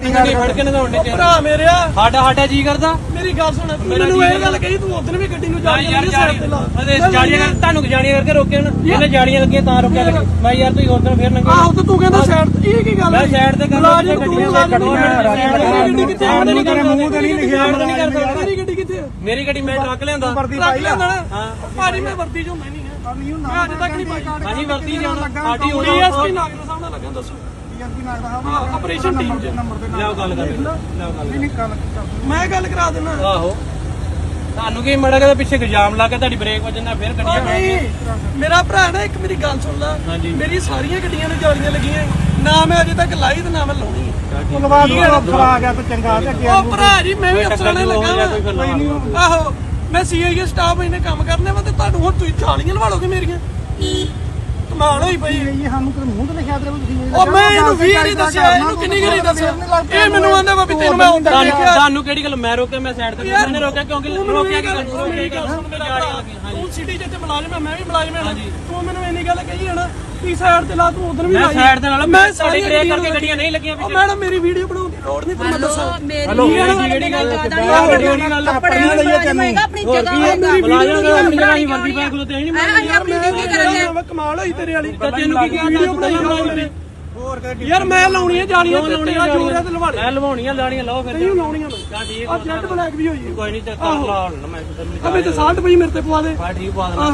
ਨਹੀਂ ਫੜ ਕੇ ਨਗਾਉਂਦੇ ਚ ਭਰਾ ਮੇਰਿਆ। ਸਾਡਾ ਸਾਡਾ ਜੀ ਕਰਦਾ। ਮੇਰੀ ਗੱਲ ਸੁਣ ਤੂੰ ਮੇਰਾ ਮੈਨੂੰ ਜੀ ਇਹ ਗੱਲ ਕਹੀ ਤੂੰ ਉਦੋਂ ਵੀ ਗੱਡੀ ਨੂੰ ਜਾ ਹਾਂ ਯਾਰ ਜਾੜੀਆਂ ਅਰੇ ਜਾੜੀਆਂ ਕਰ ਤੁਹਾਨੂੰ ਜਾੜੀਆਂ ਕਰਕੇ ਰੋਕਿਆ ਨਾ ਇਹਨੇ ਜਾੜੀਆਂ ਲੱਗੀਆਂ ਤਾਂ ਰੋਕਿਆ ਲੱਗੇ ਮੈਂ ਯਾਰ ਤੁਸੀਂ ਉਧਰ ਫੇਰ ਨੰਗੇ ਆਹੋ ਤੇ ਤੂੰ ਕਹਿੰਦਾ ਸਾਈਡ ਇਹ ਕੀ ਗੱਲ ਮੈਂ ਸਾਈਡ ਤੇ ਤੂੰ ਕੱਢੋ ਗੱਡੀ ਕਿੱਥੇ ਆ? ਨਹੀਂ ਕਰ ਮੂੰਹ ਤੇ ਨਹੀਂ ਲਿਖਿਆ ਨਹੀਂ ਕਰ ਸਕਦਾ ਮੇਰੀ ਗੱਡੀ ਕਿੱਥੇ ਮੇਰੀ ਗੱਡੀ ਮੈਂ ਟਰੱਕ ਲਿਆਂਦਾ। ਰੱਖ ਲੈਂਦਾ ਨਾ। ਭਾਜੀ ਮੈਂ ਵਰਦੀ ਚ ਹੁੰਦਾ ਹੀ ਨਹੀਂ ਹੈ ਮੈਂ ਅੱਜ ਤੱਕ ਨਹੀਂ ਪਾਈ। ਹਾਂਜੀ ਵਰਤੀ ਜਾਣਾ। ਸਾਡੀ ਹੋਣੀ ਡੀਐਸਪੀ ਨਾਗਰ ਸਾਹਿਬ ਨਾਲ ਲੱਗਾ ਦੱਸੋ ਹਾਂ ਆਪਰੇਸ਼ਨ ਟੀਮ ਚ। ਲਿਆਓ ਗੱਲ ਕਰ ਲਿਆਓ ਗੱਲ। ਮੈਂ ਗੱਲ ਕਰਾ ਦਿੰਦਾ। ਆਹੋ। ਤੁਹਾਨੂੰ ਕੀ ਮੜਾ ਕੇ ਪਿੱਛੇ ਇਲਜ਼ਾਮ ਲਾ ਕੇ ਤੁਹਾਡੀ ਬ੍ਰੇਕ ਵੱਜਣਾ ਫਿਰ ਗੱਡੀਆਂ ਨਹੀਂ ਮੇਰਾ ਭਰਾ ਨਾ ਇੱਕ ਮੇਰੀ ਗੱਲ ਸੁਣ ਲੈ। ਮੇਰੀ ਸਾਰੀਆਂ ਗੱਡੀਆਂ ਨੂੰ ਜਾਲੀਆਂ ਲੱਗੀਆਂ ਨਾ ਮੈਂ ਅਜੇ ਤੱਕ ਲਾਈ ਤੇ ਨਾ ਮੈਂ ਲਾਉਣੀ ਹੈ ਧੰਨਵਾਦ ਅਫਸਰ ਆ? ਗਿਆ ਤੇ ਚੰਗਾ ਤੇ ਅੱਗੇ ਉਹ ਭਰਾ ਜੀ ਮੈਂ ਵੀ ਅਫਸਰਾਂ ਨਾਲ ਹੋ ਲੱਗਾ ਲਵਾ। ਆਹੋ ਮੈਂ ਸੀਆਈਏ ਸਟਾਫ ਇਹਨੇ ਕੰਮ ਕਰਨੇ ਵਾ ਤੇ ਤੁਹਾਨੂੰ ਹੁਣ ਤੁਸੀਂ ਜਾਲੀਆਂ ਲਵਾ ਲੋਗੇ ਮੇਰੀਆਂ। ਕਮਾਲ ਹੋਈ ਪਈ। ਇਹ ਸਾਨੂੰ ਕਿਤੇ ਮੂੰਹ ਤੇ ਲਿਖਿਆ ਤੇ ਤੁਸੀਂ ਉਹ ਮੈਂ ਇਹਨੂੰ ਵੀ ਨਹੀਂ ਦੱਸਿਆ ਇਹਨੂੰ ਕਿੰਨੀ ਗਰੀ ਦੱਸਿਆ। ਇਹ ਮੈਨੂੰ ਆਂਦਾ ਵਾ ਵੀ ਤੈਨੂੰ ਮੈਂ ਹੁੰਦਾ ਦੇਖਿਆ ਤੁਹਾਨੂੰ ਕਿਹੜੀ ਗੱਲ ਮੈਂ ਰੋਕਿਆ ਮੈਂ ਸਾਈਡ ਤੇ ਮੈंने ਰੋਕਿਆ ਕਿਉਂਕਿ ਰੋਕਿਆ ਕੀ ਕੀ ਤੂੰ ਸਿਟੀ ਜਿੱਥੇ ਮੁਲਾਜ਼ਮ ਹੈ ਮੈਂ ਵੀ ਮੁਲਾਜ਼ਮ ਹਾਂ ਤੂੰ ਮੈਨੂੰ ਇੰਨੀ ਗੱਲ ਕਹੀ ਹੈ ਨਾ ਕਿ ਸਾਈਡ ਤੇ ਲਾ ਤੂੰ ਉਧਰ ਵੀ ਮੈਂ ਲਾਈ ਸਾਈਡ ਤੇ ਨਾਲ ਮੈਂ ਮੈਂ ਸਾਡੇ ਬ੍ਰੇਕ ਕਰਕੇ ਗੱਡੀਆਂ ਨਹੀਂ ਲੱਗੀਆਂ ਉਹ ਮੈਡਮ ਮੇਰੀ ਵੀਡੀਓ ਬਣਾਉਣ ਦੀ ਲੋੜ ਨਹੀਂ ਤੁਹਾਨੂੰ ਮੈਂ ਦੱਸਾਂ ਹਲੋ ਕਿਹੜੀ ਗੱਲ ਕਿਹੜੀ ਗੱਲ ਪੜਨਾ ਲਈਏ ਤੈਨੂੰ ਆਪਣੀ ਜਗ੍ਹਾ ਹੋਏਗਾ ਬੁਲਾਇਆ ਗਿਆ ਆਪਣੀ ਜਗ੍ਹਾ ਹੀ ਵਰਦੀ ਪਾ ਖਲੋਤੇ ਨਹੀਂ ਅਸੀਂ ਆਪਣੀ ਡਿਊਟੀ ਕਰਾਂਗੇ? ਮੈਂ ਕਮਾਲ ਹੋਈ ਤੇਰੇ ਵਾਲੀ ਤਾਂ ਤੈਨੂੰ ਕੀ ਕਿਹਾ ਵੀਡੀਓ ਬਣਾਈ ਹੋਣਾ ਮੇਰੇ ਹੋਰ ਯਾਰ ਮੈਂ ਲਾਉਣੀ ਹੈ ਜਾਲੀਆਂ ਤੇ ਤੇਰਾ ਜੋਰ ਹੈ ਤੇ ਲਵਾ ਲੈ ਮੈਂ ਲਵਾਉਣੀਆਂ ਲਾਣੀਆਂ ਲਾਓ ਫਿਰ। ਨਹੀਂ ਲਾਉਣੀਆਂ ਮੈਂ ਚਾ ਠੀਕ ਆ ਜੈਟ ਬਲੈਕ ਵੀ ਹੋਈ ਹੈ ਕੋਈ ਨਹੀਂ ਚੱਕਰ ਲਾ ਹੁਣ ਮੈਂ ਕਿਧਰ ਅਬੇ ਤੇ ਸਾਲਟ ਪਈ ਮੇਰੇ ਤੇ ਪਵਾ ਦੇ। ਬਾ ਠੀਕ ਪਾ ਦੇਣਾ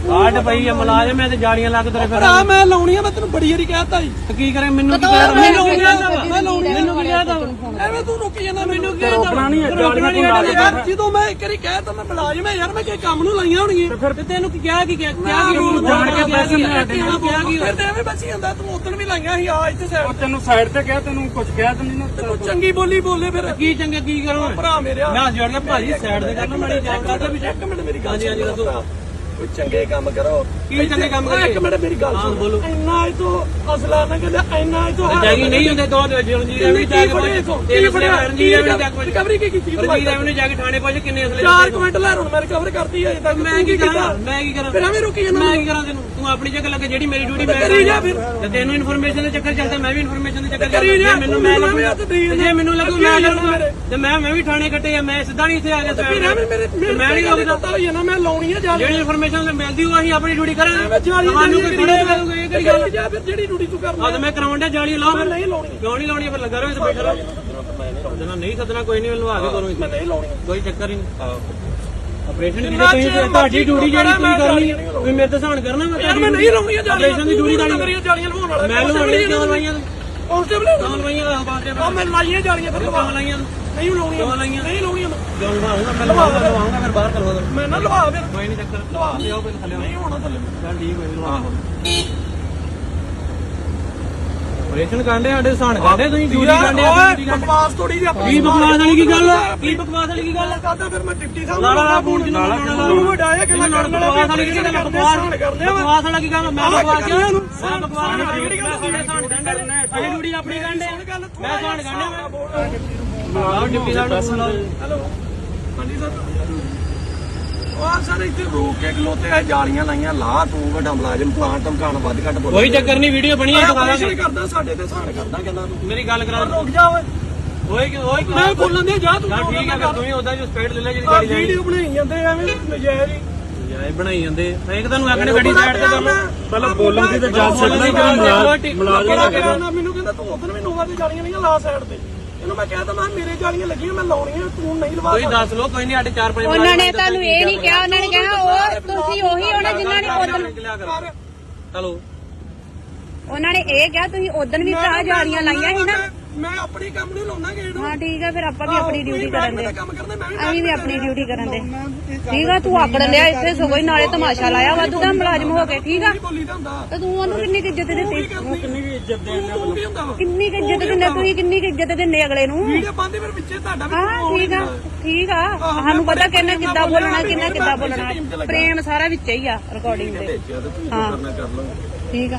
ਪਈ ਆ ਮਲਾਜਮ ਤੇ ਲੱਗ ਤੇਰੇ ਫਿਰ ਭਰਾ ਮੈਂ ਲਾਉਣੀ ਆ ਮੈਂ ਤੈਨੂੰ ਬੜੀ ਵਾਰੀ ਕਹਿਤਾ ਜੀ ਕੀ ਕਰੇ ਮੈਨੂੰ ਕੀ ਕਹਿ ਮੈਂ ਲਾਉਣੀ ਆ ਮੈਂ ਲਾਉਣੀ ਆ ਮੈਨੂੰ ਕੀ ਕਹਿਦਾ ਐਵੇਂ ਤੂੰ ਰੁਕ ਜਾਂਦਾ ਮੈਨੂੰ ਕੀ ਰੋਕਣਾ ਨਹੀਂ ਹੈ, ਰੋਕਣਾ ਨਹੀਂ ਜਾਲੀਆਂ ਹੈ ਯਾਰ ਜਦੋਂ ਮੈਂ ਇੱਕ ਵਾਰੀ ਕਹਿ ਤਾ ਮੈਂ ਮੁਲਾਜ਼ਮ ਹੈ ਯਾਰ ਮੈਂ ਕਿ ਕੰਮ ਨੂੰ ਲਾਈਆਂ ਹੋਣਗੀਆਂ। ਫਿਰ ਤੇ ਤੈਨੂੰ ਕੀ ਕਿਹਾ ਕੀ ਕਿਹਾ ਕੀ ਰੂਲ ਜਾਣ ਕੇ ਪੈਸੇ ਕਿਹਾ ਮੈਂ ਕੀ ਕਿਹਾ ਕੀ ਫਿਰ ਤੇ ਐਵੇਂ ਬਚੀ ਜਾਂਦਾ ਤੂੰ ਉਦੋਂ ਵੀ ਲਾਈਆਂ ਸੀ ਆ ਇੱਥੇ ਸਾਈਡ ਤੈਨੂੰ ਸਾਈਡ ਤੇ ਕਿਹਾ ਤੈਨੂੰ ਕੁਝ ਕਿਹਾ ਤੇ ਨਹੀਂ ਨਾ। ਤੂੰ ਚੰਗੀ ਬੋਲੀ ਬੋਲੇ ਫਿਰ। ਕੀ ਚੰਗਾ ਕੀ ਕਰਾਂ? ਭਰਾ ਮੇਰਿਆ ਮੈਂ ਜੋੜਨਾ ਭਾਜੀ ਸਾਈਡ ਤੇ ਕਰਨਾ ਮਾੜੀ ਜਾਣ ਕਰਦਾ। ਵੀ ਇੱਕ ਮਿੰਟ ਮੇਰੀ ਗੱਲ ਹਾਂਜੀ ਹਾਂਜੀ ਦੱਸੋ। ਕੋਈ ਚੰਗੇ ਕੰਮ ਕਰੋ। ਕੀ ਚੰਗੇ ਕੰਮ ਓਏ, ਇੱਕ? ਮਿੰਟ ਮੇਰੀ ਗੱਲ ਹਾਂ, ਸੁਣ। ਬੋਲੋ। ਇੰਨਾ ਇਹ ਤੋਂ ਅਸਲਾ ਨਾ ਕਹਿੰਦਾ ਇੰਨਾ ਇਹ ਤੋਂ ਜਾਗੀ ਨਹੀਂ ਹੁੰਦੇ ਦੋ ਰਣਜੀਤ ਐਵੇਂ ਜਾ ਕੇ ਇਹ ਅਸਲੇ ਰਣਜੀਤ ਐਵੇਂ ਜਾ ਕੇ ਰਿਕਵਰੀ ਕੀ ਕੀਤੀ ਰਣਜੀਤ ਐਵੇਂ ਜਾ ਕੇ ਥਾਣੇ ਪਹੁੰਚ ਕਿੰਨੇ ਅਸਲੇ ਚਾਰ ਕੁਇੰਟ ਲੈ ਹੁਣ ਮੈਂ ਰਿਕਵਰ ਕਰਤੀ ਹੈ ਅਜੇ ਤੱਕ। ਮੈਂ ਕੀ ਕਰਾਂ? ਮੈਂ ਕੀ ਕਰਾਂ? ਫਿਰ ਐਵੇਂ ਰੁਕੀ ਜਾਂਦਾ ਮੈਂ ਕੀ ਕਰਾਂ ਤੈਨੂੰ? ਤੂੰ ਆਪਣੀ ਜਗ੍ਹਾ ਲੱਗੇ ਜਿਹੜੀ ਮੇਰੀ ਡਿਊਟੀ ਮੈਂ ਕਰੀ ਜਾ ਫਿਰ। ਤੇ ਤੈਨੂੰ ਇਨਫੋਰਮੇਸ਼ਨ ਦੇ ਚੱਕਰ ਚੱਲਦਾ ਮੈਂ ਵੀ ਇਨਫੋਰਮੇਸ਼ਨ ਦੇ ਚੱਕਰ ਕਰੀ ਜਾ, ਮੈਨੂੰ ਮੈਂ ਤੂੰ ਲੱਗੂ ਹੱਥ ਦੇਈ ਤੇ ਜੇ ਮੈਨੂੰ ਲੱਗੂ ਅੱਗੇ ਮੈਂ ਆ ਜਾਣਾ ਲੱਗੂ ਮੇਰੇ। ਤੇ ਮੈਂ ਮੈਂ ਵੀ ਥਾਣੇ ਕੱਟੇ ਆ ਮੈਂ ਸਿੱਧਾ ਨਹੀਂ ਇੱਥੇ ਆ ਗਿਆ ਫਿਰ ਐਵੇਂ ਮੇਰੇ ਤੇ ਮੈਂ ਨਹੀਂ ਰੋਕਦਾ ਹੋਈ ਨਾ ਮੈਂ ਲਾਉਣੀ ਹੈ ਜਾ ਜਿਹੜੀ ਇਨਫੋਰਮੇਸ਼ਨ ਮਿਲਦੀ ਉਹ ਅਸੀਂ ਆਪਣੀ ਡਿਊਟੀ ਕਰਾਂਗੇ। ਤੁਹਾਨੂੰ ਕੋਈ ਥੋੜੇ ਕਰੂਗਾ ਇਹ ਕਿਹੜੀ ਗੱਲ। ਜਾ ਫਿਰ ਜਿਹੜੀ ਡਿਊਟੀ ਤੂੰ ਕਰਨਾ ਤੇ ਮੈਂ ਕਰਾਉਣ ਡਿਆ ਜਾਲੀ ਲਾਓ ਫਿਰ ਨਹੀਂ ਲਾਉਣੀ। ਨਹੀਂ ਲਾਉਣੀ ਫਿਰ ਲੱਗਾ ਰਹੋ ਇੱਥੇ ਬੈਠਾ ਰਹੋ। ਜਦੋਂ ਨਹੀਂ ਸੱਦਣਾ ਕੋਈ ਨਹੀਂ ਮੈਨੂੰ ਆ ਕੇ ਕਰੋ ਮੈਂ ਨਹੀਂ ਲਾਉਣੀ। ਕੋਈ ਚੱਕਰ ਹੀ ਨਹੀਂ। ਆਪਰੇਸ਼ਨ ਦੀ ਤੁਸੀਂ ਤੁਹਾਡੀ ਡਿਊਟੀ ਜਿਹੜੀ ਤੁਸੀਂ ਕਰਨੀ ਤੁਸੀਂ ਮੇਰੇ ਤੇ ਸਹਾਨ ਕਰਨਾ ਮੈਂ ਨਹੀਂ ਲਾਉਣੀ ਹੈ ਜਾਲੀਆਂ ਆਪਰੇਸ਼ਨ ਦੀ ਡਿਊਟੀ ਤਾਂ ਤਾਂ ਕਰੀਆਂ ਜਾਲੀਆਂ ਲਵਾਉਣ ਵਾਲਾ। ਮੈਂ ਲਵਾਉਣੀ ਕਿਉਂ ਲਵਾਈਆਂ? ਕਾਂਸਟੇਬਲ ਕਿਉਂ ਲਵਾਈਆਂ? ਆ ਬਾਤੇ ਆ ਮੈਂ ਲਾਈਆਂ ਜਾਲੀਆਂ ਫਿਰ ਲਵਾ। ਲਾਈਆਂ। ਨਹੀਂ ਲਾਉਣੀਆਂ ਕਿਉਂ ਲਾਈਆਂ? ਨਹੀਂ ਲਾਉਣੀਆਂ ਮੈਂ ਕਿਉਂ ਲਵਾਉਂਗਾ ਮੈਂ ਲਵਾਉਂਗਾ ਲਵਾਉਂਗਾ ਫਿਰ ਬਾਹਰ ਕਰਵਾ ਦੋ ਮੈਂ ਨਾ ਲਵਾ ਫਿਰ ਕੋਈ ਨਹੀਂ ਚੱਕਰ ਲਵਾ ਲਿਓ ਪਹਿਲਾਂ ਥੱਲੇ ਨਹੀਂ ਹੋਣਾ ਥੱਲੇ। ਚੱਲ ਠੀਕ ਹੋਈ ਲਵਾ ਆਪਰੇਸ਼ਨ ਕਾਂਡੇ ਸਾਡੇ ਸਹਾਨ ਕਾਂਡੇ ਤੁਸੀਂ ਡਿਊਟੀ ਕਾਂਡੇ ਓਏ ਬਕਵਾਸ ਥੋੜੀ ਜਿਹੀ ਆਪਣੀ ਕੀ ਬਕਵਾਸ ਵਾਲੀ ਕੀ ਗੱਲ ਆ? ਕੀ ਬਕਵਾਸ ਵਾਲੀ ਕੀ ਗੱਲ ਆ? ਕਰਦਾ ਫਿਰ ਮੈਂ ਡਿਪਟੀ ਸਾਹਿਬ ਲਾ ਲਾ ਲਾ ਫੋਨ ਚ ਲਾ ਲਾ ਤੂੰ ਵੱਡਾਇਆ ਕਿ ਮੈਂ ਕਰਨ ਵਾਲਾ ਬਕਵਾਸ ਵਾਲੀ ਕੀ ਗੱਲ ਆ? ਬਕਵਾਸ ਕਰਦੇ ਆ। ਬਕਵਾਸ ਵਾਲਾ ਕੀ ਗੱਲ ਆ? ਮੈਂ ਬਕਵਾਸ ਕਿਹਾ? ਇਹਨੂੰ ਮੈਂ ਬਕਵਾਸ ਵਾਲੀ ਕਿਹੜੀ ਗੱਲ ਸਾਡੇ ਸਹਾਨ ਕਾਂਡੇ ਅਸੀਂ ਡਿਊਟੀ ਆਪਣੀ ਕਾਂਡੇ ਮੈਂ ਸਹਾਨ ਕਾਂਡੇ ਮੈਂ। ਆਹ ਡਿਊਟੀ ਸਾਹਿਬ ਨੂੰ ਫੋਨ ਲਾਓ ਹੈਲੋ ਹਾਂਜੀ ਸਰ। ਉਹ ਸਰ ਇੱਥੇ ਰੋਕ ਕੇ ਖਲੋਤੇ ਆ ਜਾਲੀਆਂ ਲਾਈਆਂ ਲਾ ਤੂੰ ਵੱਡਾ ਮੁਲਾਜ਼ਮ ਪਲਾਂਟ ਧਮਕਾਣ ਵੱਧ ਘੱਟ ਬੋਲ ਕੋਈ ਚੱਕਰ ਨਹੀਂ ਵੀਡੀਓ ਬਣੀ ਹੈ ਦਿਖਾ ਦਾਂਗੇ ਕਰਦਾ ਸਾਡੇ ਤੇ ਸਾਨ ਕਰਦਾ ਕਹਿੰਦਾ ਤੂੰ। ਮੇਰੀ ਗੱਲ ਕਰਾ ਰੁਕ ਜਾ ਓਏ। ਓਏ ਕਿ ਓਏ ਕਿ- ਮੈਂ ਬੋਲਣ ਦੇ ਜਾ ਤੂੰ ਠੀਕ ਹੈ ਤੂੰ ਹੀ ਉਹਦਾ ਜੋ ਸਪੀਡ ਲੈ ਲੈ ਜਿਹੜੀ ਗਾੜੀ ਜਾਣੀ ਵੀਡੀਓ ਬਣਾਈ ਜਾਂਦੇ ਐਵੇਂ ਨਜਾਇਜ਼ ਹੀ। ਇਹ ਬਣਾਈ ਜਾਂਦੇ ਮੈਂ ਇੱਕ ਤੁਹਾਨੂੰ ਆਖਣੇ ਗੱਡੀ ਸਾਈਡ ਤੇ ਕਰ ਲਓ ਪਹਿਲਾਂ ਬੋਲਣ ਦੀ ਤਾਂ ਜਾ ਸਕਦਾ ਕਿ ਮੁਲਾਜ਼ਮ ਮੈਨੂੰ ਕਹਿੰਦਾ ਤੂੰ ਉਧਰ ਵੀ ਨੋਵਾ ਦੀ ਜਾਲੀਆਂ ਨਹੀਂ ਲਾ ਸਾਈਡ ਤੇ। ਮੈਂ ਕਹਿ ਤਾ ਮੈਂ ਕਿਹਾ ਮੇਰੇ ਜਾਲੀਆਂ ਲੱਗੀਆਂ ਮੈਂ ਲਾਉਣੀਆਂ ਤੂੰ ਨਹੀਂ ਲਵਾ ਕੋਈ ਦੱਸ ਲੋ ਕੋਈ ਨਹੀਂ ਸਾਡੇ 4-5 ਉਹਨਾਂ ਨੇ ਤੁਹਾਨੂੰ ਇਹ ਨਹੀਂ ਕਿਹਾ ਉਹਨਾਂ ਨੇ ਕਿਹਾ ਉਹ ਤੁਸੀਂ ਉਹੀ ਹੋਣਾ ਜਿਨ੍ਹਾਂ ਨੇ ਉਦੋਂ ਚਲੋ ਉਹਨਾਂ ਨੇ ਇਹ ਕਿਹਾ ਤੁਸੀਂ ਉਦੋਂ ਵੀ ਭਰਾ ਜਾਲੀਆਂ ਲਾਈਆਂ ਸੀ ਨਾ। ਮੈਂ ਆਪਣੀ ਕੰਮ ਨੂੰ ਲਾਉਣਾ ਗੇੜ ਹਾਂ ਠੀਕ ਆ ਫਿਰ ਆਪਾਂ ਵੀ ਆਪਣੀ ਡਿਊਟੀ ਕਰਨ ਦੇ। ਕੰਮ ਕਰਦਾ ਮੈਂ ਵੀ ਅਸੀਂ ਵੀ ਆਪਣੀ ਡਿਊਟੀ ਕਰਨ। ਦੇ। ਠੀਕ ਆ ਤੂੰ ਆਕੜ ਲਿਆ ਇੱਥੇ ਸਗੋਂ ਹੀ ਨਾਲੇ ਤਮਾਸ਼ਾ ਲਾਇਆ ਵਾਧੂ ਦਾ ਮੁਲਾਜ਼ਮ ਹੋ ਕੇ ਠੀਕ ਆ? ਤੇ ਤੂੰ ਉਹਨੂੰ ਕਿੰਨੀ ਕੁ ਇੱਜ਼ਤ ਦਿੱਤੀ? ਕਿੰਨੀ ਵੀ ਇੱਜ਼ਤ ਦੇਣ ਤੂੰ ਕੀ ਹੁੰਦਾ ਵਾ ਕਿੰਨੀ ਕੁ ਇੱਜ਼ਤ ਦਿੰਦੇ? ਤੁਸੀਂ ਕਿੰਨੀ ਕੁ ਇੱਜ਼ਤ ਦਿੰਦੇ ਅਗਲੇ ਨੂੰ? ਵੀਡੀਓ ਪਾਉਂਦੇ ਫਿਰ ਵਿੱਚੇ ਤੁਹਾਡਾ ਵੀ ਹਾਂ ਠੀਕ ਆ ਠੀਕ ਆ। ਸਾਨੂੰ ਪਤਾ ਕਿੰਨਾ ਕਿੱਦਾਂ ਬੋਲਣਾ ਕਿੰਨਾ ਕਿੱਦਾਂ ਬੋਲਣਾ। ਪ੍ਰੇਮ ਸਾਰਾ ਵਿੱਚ ਹੀ ਆ ਰਿਕਾਰਡਿੰਗ ਦੇ। ਹਾਂ। ਠੀਕ ਆ।